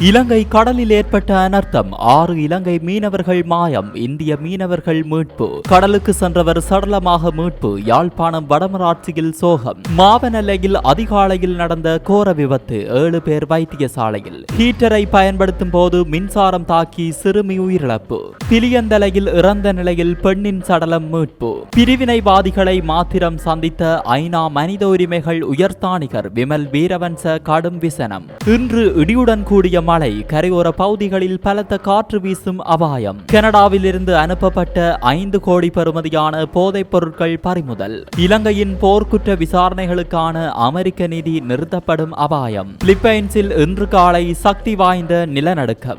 இலங்கை கடலில் ஏற்பட்ட அனர்த்தம். ஆறு இலங்கை மீனவர்கள் மாயம். இந்திய மீனவர்கள் மீட்பு. கடலுக்கு சென்றவர் சடலமாக மீட்பு. யாழ்ப்பாணம் வடமராட்சியில் சோகம். மாவனல்லையில் அதிகாலையில் நடந்த கோர விபத்து. ஏழு பேர் வைத்தியசாலையில். ஹீட்டரை பயன்படுத்தும் போது மின்சாரம் தாக்கி சிறுமி உயிரிழப்பு. பிலியந்தலையில் இறந்த நிலையில் பெண்ணின் சடலம் மீட்பு. பிரிவினைவாதிகளை மாத்திரம் சந்தித்த ஐநா மனித உரிமைகள் உயர்தானிகர் விமல் வீரவன்ச கடும் விசனம். இன்று இடியுடன் கூடிய மழை கரையோர பகுதிகளில் பலத்த காற்று வீசும் அபாயம். கனடாவில் இருந்து அனுப்பப்பட்ட ஐந்து கோடி பெறுமதியான போதைப் பொருட்கள் பறிமுதல். இலங்கையின் போர்க்குற்ற விசாரணைகளுக்கான அமெரிக்க நிதி நிறுத்தப்படும் அபாயம். பிலிப்பைன்ஸில் இன்று காலை சக்தி வாய்ந்த நிலநடுக்கம்.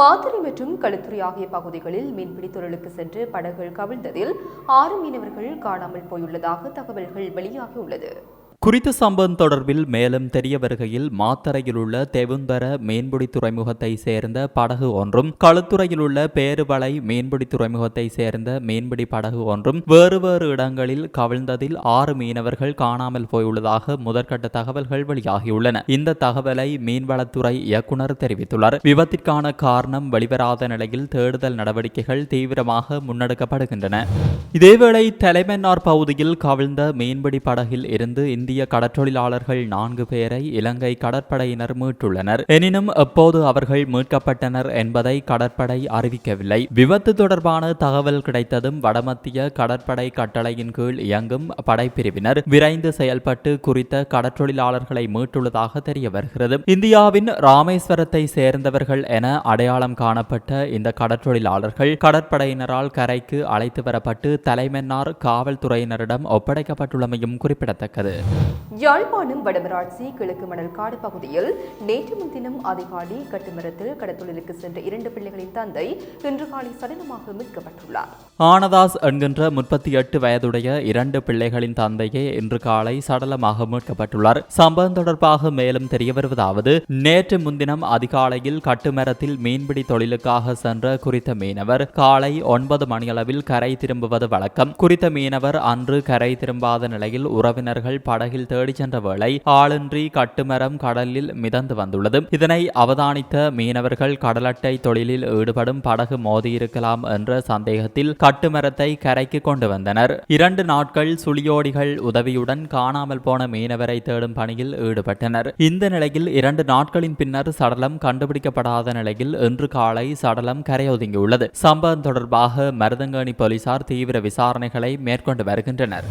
மாதிரி மற்றும் களுத்துறை ஆகிய பகுதிகளில் மீன்பிடி தொழிலுக்கு சென்று படகுகள் கவிழ்ந்ததில் ஆறு மீனவர்கள் காணாமல் போயுள்ளதாக தகவல்கள் வெளியாகியுள்ளது. குறித்த சம்பவம் தொடர்பில் மேலும் தெரிய வருகையில் மாத்தறையில் உள்ள தெவுந்தர மீன்பிடி துறைமுகத்தை சேர்ந்த படகு ஒன்றும் களுத்துறையில் உள்ள பேருவளை மீன்பிடி துறைமுகத்தை சேர்ந்த மீன்பிடி படகு ஒன்றும் வேறு வேறு இடங்களில் கவிழ்ந்ததில் ஆறு மீனவர்கள் காணாமல் போயுள்ளதாக முதற்கட்ட தகவல்கள் வெளியாகியுள்ளன. இந்த தகவலை மீன்வளத்துறை இயக்குனர் தெரிவித்துள்ளார். விபத்திற்கான காரணம் வெளிவராத நிலையில் தேடுதல் நடவடிக்கைகள் தீவிரமாக முன்னெடுக்கப்படுகின்றன. இதேவேளை தலைமன்னார் பகுதியில் கவிழ்ந்த மீன்பிடி படகில் இருந்து இந்திய கடற்றொழிலாளர்கள் நான்கு பேரை இலங்கை கடற்படையினர் மீட்டுள்ளனர். எனினும் எப்போது அவர்கள் மீட்கப்பட்டனர் என்பதை கடற்படை அறிவிக்கவில்லை. விபத்து தொடர்பான தகவல் கிடைத்ததும் வடமத்திய கடற்படை கட்டளையின் கீழ் இயங்கும் படைப்பிரிவினர் விரைந்து செயல்பட்டு குறித்த கடற்றொழிலாளர்களை மீட்டுள்ளதாக தெரிய வருகிறது. இந்தியாவின் ராமேஸ்வரத்தை சேர்ந்தவர்கள் என அடையாளம் காணப்பட்ட இந்த கடற்றொழிலாளர்கள் கடற்படையினரால் கரைக்கு அழைத்து வரப்பட்டு தலைமன்னார் காவல்துறையினரிடம் ஒப்படைக்கப்பட்டுள்ளமையும் குறிப்பிடத்தக்கது. யாழ்ப்பாணம் வடமராட்சி கிழக்கு மணல் காடு பகுதியில் நேற்று முன்தினம் அதிகாலை கட்டுமரத்தில் கடத்தொழிலுக்கு சென்ற இரண்டு பிள்ளைகளின் தந்தை இன்று காலை சடலமாக மீட்கப்பட்டுள்ளார். ஆனதாஸ் என்கின்ற முப்பத்தி எட்டு வயதுடைய இரண்டு பிள்ளைகளின் தந்தையே இன்று காலை சடலமாக மீட்கப்பட்டுள்ளார். சம்பவம் தொடர்பாக மேலும் தெரிய வருவதாவது நேற்று முன்தினம் அதிகாலையில் கட்டுமரத்தில் மீன்பிடி தொழிலுக்காக சென்ற குறித்த மீனவர் காலை ஒன்பது மணியளவில் கரை திரும்புவது வழக்கம். குறித்த மீனவர் அன்று கரை திரும்பாத நிலையில் உறவினர்கள் பட படகில் தேடிச் சென்ற வேளை ஆளின்றி கட்டுமரம் கடலில் மிதந்து வந்துள்ளது. இதனை அவதானித்த மீனவர்கள் கடலட்டை தொழிலில் ஈடுபடும் படகு மோதியிருக்கலாம் என்ற சந்தேகத்தில் கட்டுமரத்தை கரைக்கு கொண்டு வந்தனர். இரண்டு நாட்கள் சுழியோடிகள் உதவியுடன் காணாமல் போன மீனவரை தேடும் பணியில் ஈடுபட்டனர். இந்த நிலையில் இரண்டு நாட்களின் பின்னர் சடலம் கண்டுபிடிக்கப்படாத நிலையில் இன்று காலை சடலம் கரையொதுங்கியுள்ளது. சம்பவம் தொடர்பாக மருதங்கேணி போலீசார் தீவிர விசாரணைகளை மேற்கொண்டு வருகின்றனர்.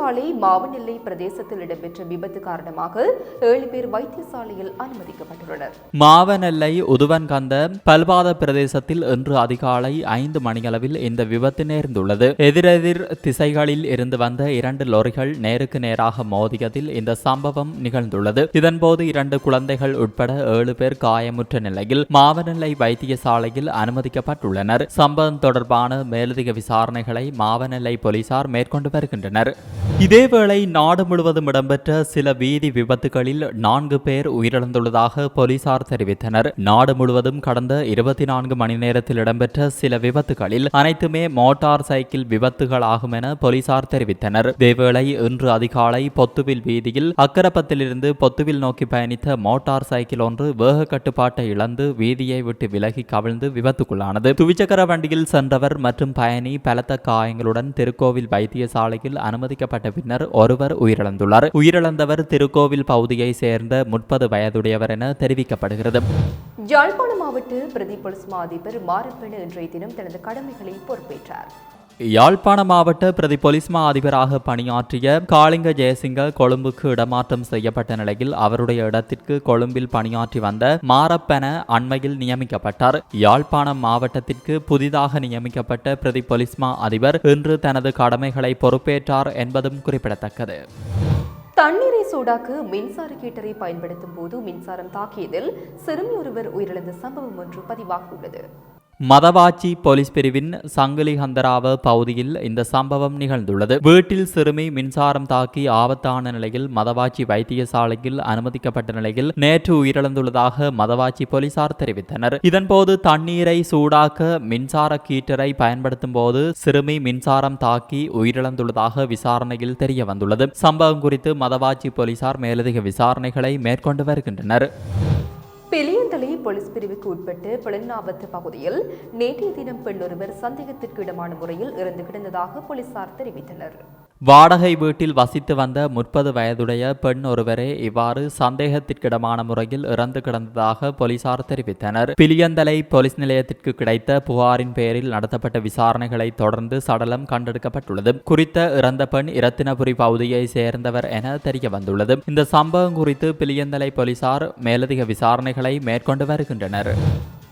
அதிகாலை மாவனெல்லை பிரதேசத்தில் இடம்பெற்ற விபத்து காரணமாக ஏழு பேர் வைத்தியசாலையில் அனுமதிக்கப்பட்டுள்ளனர். மாவனெல்லை உதுவன்கந்த பல்பாத பிரதேசத்தில் இன்று அதிகாலை ஐந்து மணியளவில் இந்த விபத்து நேர்ந்துள்ளது. எதிரெதிர் திசைகளில் இருந்து வந்த இரண்டு லொரிகள் நேருக்கு நேராக மோதியதில் இந்த சம்பவம் நிகழ்ந்துள்ளது. இதன்போது இரண்டு குழந்தைகள் உட்பட ஏழு பேர் காயமுற்ற நிலையில் மாவனெல்லை வைத்தியசாலையில் அனுமதிக்கப்பட்டுள்ளனர். சம்பவம் தொடர்பான மேலதிக விசாரணைகளை மாவனெல்லை போலீசார் மேற்கொண்டு வருகின்றனர். இதேவேளை நாடு முழுவதும் இடம்பெற்ற சில வீதி விபத்துகளில் நான்கு பேர் உயிரிழந்துள்ளதாக போலீசார் தெரிவித்தனர். நாடு முழுவதும் கடந்த இருபத்தி நான்கு மணி நேரத்தில் இடம்பெற்ற சில விபத்துகளில் அனைத்துமே மோட்டார் சைக்கிள் விபத்துகளாகும் என போலீசார் தெரிவித்தனர். இதேவேளை இன்று அதிகாலை பொத்துவில் வீதியில் அக்கரப்பத்திலிருந்து பொத்துவில் நோக்கி பயணித்த மோட்டார் சைக்கிள் ஒன்று வேக கட்டுப்பாட்டை இழந்து வீதியை விட்டு விலகி கவிழ்ந்து விபத்துக்குள்ளானது. துவிச்சக்கர வண்டியில் சென்றவர் மற்றும் பயணி பலத்த காயங்களுடன் திருக்கோவில் வைத்தியசாலையில் அனுமதிக்கப்பட்ட பின்னர் ஒருவர் உயிரிழந்துள்ளார். உயிரிழந்தவர் திருக்கோவில் பகுதியை சேர்ந்த முப்பது வயதுடையவர் என தெரிவிக்கப்படுகிறது. யாழ்ப்பாண மாவட்ட பிரதி போலீஸ் மா அதிபர் மாரப்பெண இன்றைய தினம் தனது கடமைகளை பொறுப்பேற்றார். யாழ்ப்பாண மாவட்ட பிரதி போலீஸ் மா அதிபராக பணியாற்றிய காளிங்க ஜெயசிங்க கொழும்புக்கு இடமாற்றம் செய்யப்பட்ட நிலையில் அவருடைய இடத்திற்கு கொழும்பில் பணியாற்றி வந்த மாரப்பென அண்மையில் நியமிக்கப்பட்டார். யாழ்ப்பாணம் மாவட்டத்திற்கு புதிதாக நியமிக்கப்பட்ட பிரதி போலீஸ் மா அதிபர் இன்று தனது கடமைகளை பொறுப்பேற்றார் என்பதும் குறிப்பிடத்தக்கது. தண்ணீரை சூடாக்க மின்சார கீட்டரை பயன்படுத்தும் போது மின்சாரம் தாக்கியதில் சிறுமி ஒருவர் உயிரிழந்த சம்பவம் ஒன்று பதிவாகியுள்ளது. மதவாச்சி போலீஸ் பிரிவின் சங்கிலி ஹந்தராவ பகுதியில் இந்த சம்பவம் நிகழ்ந்துள்ளது. வீட்டில் சிறுமி மின்சாரம் தாக்கி ஆபத்தான நிலையில் மதவாச்சி வைத்தியசாலையில் அனுமதிக்கப்பட்ட நிலையில் நேற்று உயிரிழந்துள்ளதாக மதவாச்சி போலீசார் தெரிவித்தனர். இதன்போது தண்ணீரை சூடாக்க மின்சார கீட்டரை பயன்படுத்தும் போது சிறுமி மின்சாரம் தாக்கி உயிரிழந்துள்ளதாக விசாரணையில் தெரிய வந்துள்ளது சம்பவம் குறித்து மதவாச்சி போலீசார் மேலதிக விசாரணைகளை மேற்கொண்டு வருகின்றனர். போலீஸ் பிரிவுக்கு உட்பட்டு பிளன்னாவத்து பகுதியில் நேற்றைய தினம் பெண் ஒருவர் சந்தேகத்திற்கு இடமான முறையில் இறந்து கிடந்ததாக போலீசார் தெரிவித்தனர். வாடகை வீட்டில் வசித்து வந்த முப்பது வயதுடைய பெண் ஒருவரே இவ்வாறு சந்தேகத்திற்கிடமான முறையில் இறந்து கிடந்ததாக போலீசார் தெரிவித்தனர். பிலியந்தலை போலீஸ் நிலையத்திற்கு கிடைத்த புகாரின் பெயரில் நடத்தப்பட்ட விசாரணைகளை தொடர்ந்து சடலம் கண்டெடுக்கப்பட்டுள்ளது. குறித்த இறந்த பெண் இரத்தினபுரி பகுதியை சேர்ந்தவர் என தெரிய வந்துள்ளது இந்த சம்பவம் குறித்து பிலியந்தலை போலீசார் மேலதிக விசாரணைகளை மேற்கொண்டு வருகின்றனர்.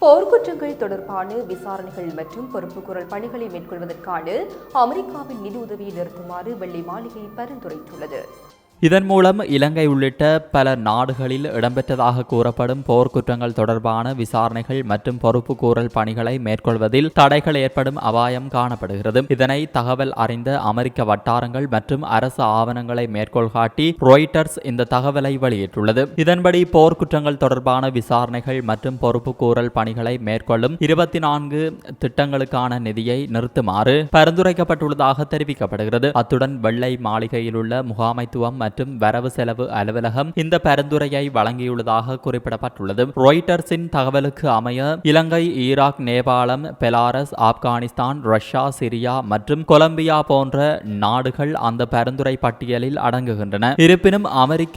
போர்க்குற்றங்கள் தொடர்பான விசாரணைகள் மற்றும் பொறுப்புக்குரல் பணிகளை மேற்கொள்வதற்கான அமெரிக்காவின் நிதி உதவியை நிறுத்துமாறு வெள்ளை மாளிகை பரிந்துரைத்துள்ளது. இதன் மூலம் இலங்கை உள்ளிட்ட பல நாடுகளில் இடம்பெற்றதாக கூறப்படும் போர்க்குற்றங்கள் தொடர்பான விசாரணைகள் மற்றும் பொறுப்பு கூறல் பணிகளை மேற்கொள்வதில் தடைகள் ஏற்படும் அபாயம் காணப்படுகிறது. இதனை தகவல் அறிந்த அமெரிக்க வட்டாரங்கள் மற்றும் அரசு ஆவணங்களை மேற்கோள் காட்டி ராய்ட்டர்ஸ் இந்த தகவலை வெளியிட்டுள்ளது. இதன்படி போர்க்குற்றங்கள் தொடர்பான விசாரணைகள் மற்றும் பொறுப்பு கூறல் பணிகளை மேற்கொள்ளும் இருபத்தி நான்கு திட்டங்களுக்கான நிதியை நிறுத்துமாறு பரிந்துரைக்கப்பட்டுள்ளதாக தெரிவிக்கப்படுகிறது. அத்துடன் வெள்ளை மாளிகையில் உள்ள முகாமைத்துவம் மற்றும் வரவு செலவு அலுவலகம் இந்த பரிந்துரையை வழங்கியுள்ளதாக குறிப்பிடப்பட்டுள்ளது. ரொய்டர்ஸின் தகவலுக்கு அமைய இலங்கை ஈராக் நேபாளம் பெலாரஸ் ஆப்கானிஸ்தான் ரஷ்யா சிரியா மற்றும் கொலம்பியா போன்ற நாடுகள் அந்த பரிந்துரை பட்டியலில் அடங்குகின்றன. இருப்பினும் அமெரிக்க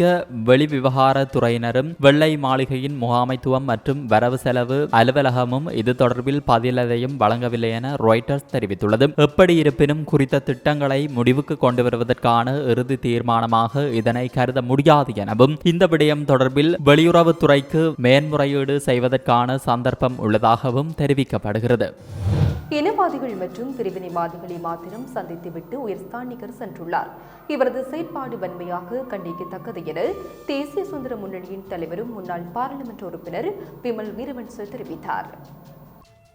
வெளிவிவகார துறையினரும் வெள்ளை மாளிகையின் முகாமைத்துவம் மற்றும் வரவு செலவு அலுவலகமும் இது தொடர்பில் பதிலதையும் வழங்கவில்லை என ரொய்டர்ஸ் தெரிவித்துள்ளது. எப்படி இருப்பினும் குறித்த திட்டங்களை முடிவுக்கு கொண்டு வருவதற்கான இறுதி தீர்மானமாக இதனை கருத முடியாது எனவும் இந்த விடயம் தொடர்பில் வெளியுறவுத்துறைக்கு மேன்முறையீடு செய்வதற்கான சந்தர்ப்பம் உள்ளதாகவும் தெரிவிக்கப்படுகிறது. இனவாதிகள் மற்றும் பிரிவினைவாதிகளை மாத்திரம் சந்தித்துவிட்டு உயர்ஸ்தானிகர் சென்றுள்ளார். இவரது செயற்பாடு வன்மையாக கண்டிக்கத்தக்கது என தேசிய சுதந்திர முன்னணியின் தலைவரும் முன்னாள் பாராளுமன்ற உறுப்பினர் விமல் வீரவன்ச தெரிவித்தார்.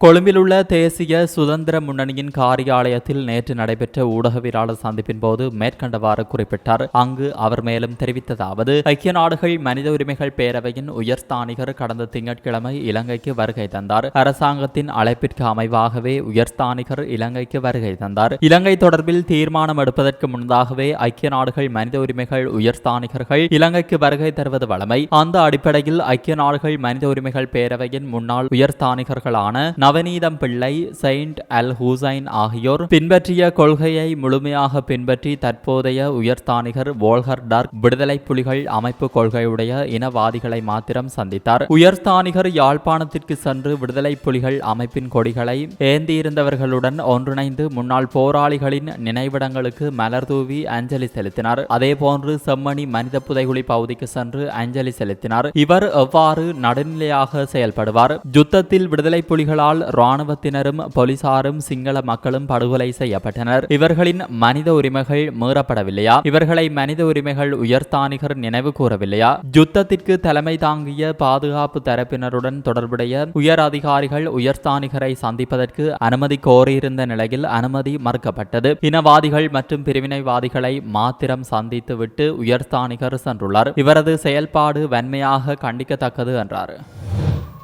கொழும்பிலுள்ள தேசிய சுதந்திர முன்னணியின் காரியாலயத்தில் நேற்று நடைபெற்ற ஊடகவியலாளர் சந்திப்பின் போது மேற்கண்டவாறு குறிப்பிட்டார். அங்கு அவர் மேலும் தெரிவித்ததாவது ஐக்கிய நாடுகள் மனித உரிமைகள் பேரவையின் உயர்ஸ்தானிகர் கடந்த திங்கட்கிழமை இலங்கைக்கு வருகை தந்தார். அரசாங்கத்தின் அழைப்பிற்கு அமைவாகவே உயர்ஸ்தானிகர் இலங்கைக்கு வருகை தந்தார். இலங்கை தொடர்பில் தீர்மானம் எடுப்பதற்கு முன்னதாகவே ஐக்கிய நாடுகள் மனித உரிமைகள் உயர்ஸ்தானிகர்கள் இலங்கைக்கு வருகை தருவது வழமை. அந்த அடிப்படையில் ஐக்கிய நாடுகள் மனித உரிமைகள் பேரவையின் முன்னாள் உயர்ஸ்தானிகர்களான நவநீதம் பிள்ளை செயின்ட் அல் ஹூசைன் ஆகியோர் பின்பற்றிய கொள்கையை முழுமையாக பின்பற்றி தற்போதைய உயர்ஸ்தானிகர் வோல்கர் டார்க் விடுதலை புலிகள் அமைப்பு கொள்கையுடைய இனவாதிகளை மாத்திரம் சந்தித்தார். உயர்ஸ்தானிகர் யாழ்ப்பாணத்திற்கு சென்று விடுதலை புலிகள் அமைப்பின் கொடிகளை ஏந்தியிருந்தவர்களுடன் ஒன்றிணைந்து முன்னாள் போராளிகளின் நினைவிடங்களுக்கு மலர் தூவி அஞ்சலி செலுத்தினார். அதேபோன்று செம்மணி மனித புதைகுழி பகுதிக்கு சென்று அஞ்சலி செலுத்தினார். இவர் எவ்வாறு நடுநிலையாக செயல்படுவார்? யுத்தத்தில் விடுதலை புலிகளால் இராணுவத்தினரும் போலீசாரும் சிங்கள மக்களும் படுகொலை செய்யப்பட்டனர். இவர்களின் மனித உரிமைகள் மீறப்படவில்லையா? இவர்களை மனித உரிமைகள் உயர்ஸ்தானிகர் நினைவு கூறவில்லையா? யுத்தத்திற்கு தலைமை தாங்கிய பாதுகாப்பு தரப்பினருடன் தொடர்புடைய உயர் அதிகாரிகள் உயர்ஸ்தானிகரை சந்திப்பதற்கு அனுமதி கோரியிருந்த நிலையில் அனுமதி மறுக்கப்பட்டது. இனவாதிகள் மற்றும் பிரிவினைவாதிகளை மாத்திரம் சந்தித்துவிட்டு உயர்ஸ்தானிகர் சென்றுள்ளார். இவரது செயல்பாடு வன்மையாக கண்டிக்கத்தக்கது என்றார்.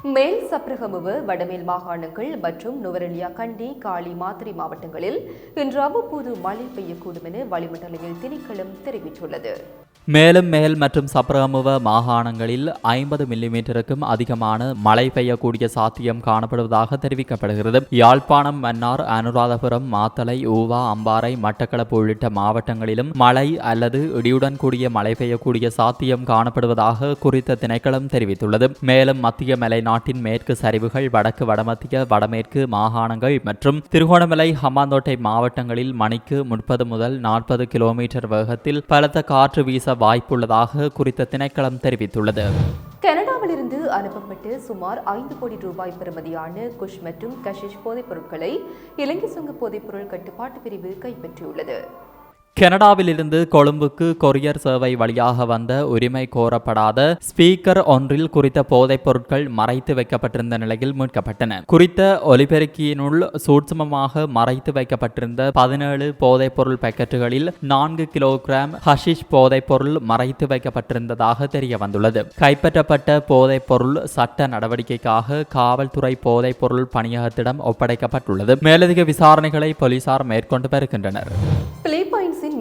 மேல் சப்ரகமுவ வடமேல் மாகாணங்கள் மற்றும் நுவரெலியா கண்டி காளி மாத்திரை மாவட்டங்களில் இன்று அவ்வப்போது மழை பெய்யக்கூடும் என வளிமண்டலவியல் திணைக்களம் தெரிவித்துள்ளது. மேலும் மேல் மற்றும் சப்ரமுவ மாகாணங்களில் ஐம்பது மில்லிமீட்டருக்கும் அதிகமான மழை பெய்யக்கூடிய சாத்தியம் காணப்படுவதாக தெரிவிக்கப்படுகிறது. யாழ்ப்பாணம் மன்னார் அனுராதபுரம் மாத்தளை ஊவா அம்பாறை மட்டக்களப்பு உள்ளிட்ட மாவட்டங்களிலும் மழை அல்லது இடியுடன் கூடிய மழை பெய்யக்கூடிய சாத்தியம் காணப்படுவதாக குறித்த திணைக்களம் தெரிவித்துள்ளது. மேலும் மத்திய மலைநாட்டின் நாட்டின் மேற்கு சரிவுகள் வடக்கு வடமத்திய வடமேற்கு மாகாணங்கள் மற்றும் திருகோணமலை ஹம்பாந்தோட்டை மாவட்டங்களில் மணிக்கு முப்பது முதல் நாற்பது கிலோமீட்டர் வேகத்தில் பலத்த காற்று வீச வாய்ப்புள்ளதாக குறித்த திணைக்களம் தெரிவித்துள்ளது. கனடாவிலிருந்து அனுப்பப்பட்டு சுமார் ஐந்து கோடி ரூபாய் பெறுமதியான குஷ் மற்றும் கஷிஷ் போதைப் பொருட்களை இலங்கை சுங்க போதைப்பொருள் கட்டுப்பாட்டு பிரிவு கைப்பற்றியுள்ளது. கனடாவிலிருந்து கொழும்புக்கு கொரியர் சேவை வழியாக வந்த உரிமை கோரப்படாத ஸ்பீக்கர் ஒன்றில் குறித்த போதைப் பொருட்கள் மறைத்து வைக்கப்பட்டிருந்த நிலையில் மீட்கப்பட்டன. குறித்த ஒலிபெருக்கியினுள் சூட்சமமாக மறைத்து வைக்கப்பட்டிருந்த பதினேழு போதைப் பொருள் பாக்கெட்டுகளில் நான்கு கிலோகிராம் ஹஷிஷ் போதைப் பொருள் மறைத்து வைக்கப்பட்டிருந்ததாக தெரிய வந்துள்ளது கைப்பற்றப்பட்ட போதைப் பொருள் சட்ட நடவடிக்கைக்காக காவல்துறை போதைப் பொருள் பணியகத்திடம் ஒப்படைக்கப்பட்டுள்ளது. மேலதிக விசாரணைகளை போலீசார் மேற்கொண்டு வருகின்றனர்.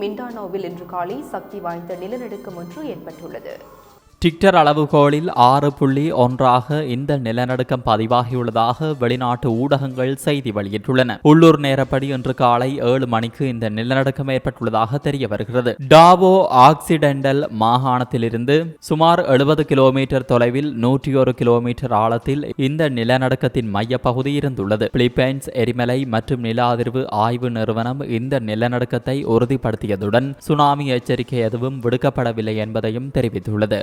மிண்டானோவில் இன்று காலை சக்தி வாய்ந்த நிலநடுக்கம் ஒன்று ஏற்பட்டுள்ளது. டிக்டர் அளவுகோலில் ஆறு புள்ளி ஒன்றாக இந்த நிலநடுக்கம் பதிவாகியுள்ளதாக வெளிநாட்டு ஊடகங்கள் செய்தி வெளியிட்டுள்ளன. உள்ளூர் நேரப்படி இன்று காலை ஏழு மணிக்கு இந்த நிலநடுக்கம் ஏற்பட்டுள்ளதாக தெரிய வருகிறது டாவோ ஆக்சிடென்டல் மாகாணத்திலிருந்து சுமார் எழுபது கிலோமீட்டர் தொலைவில் நூற்றி ஒரு கிலோமீட்டர் ஆழத்தில் இந்த நிலநடுக்கத்தின் மையப்பகுதி இருந்துள்ளது. பிலிப்பைன்ஸ் எரிமலை மற்றும் நில அதிர்வு ஆய்வு நிறுவனம் இந்த நிலநடுக்கத்தை உறுதிப்படுத்தியதுடன் சுனாமி எச்சரிக்கை எதுவும் விடுக்கப்படவில்லை என்பதையும் தெரிவித்துள்ளது.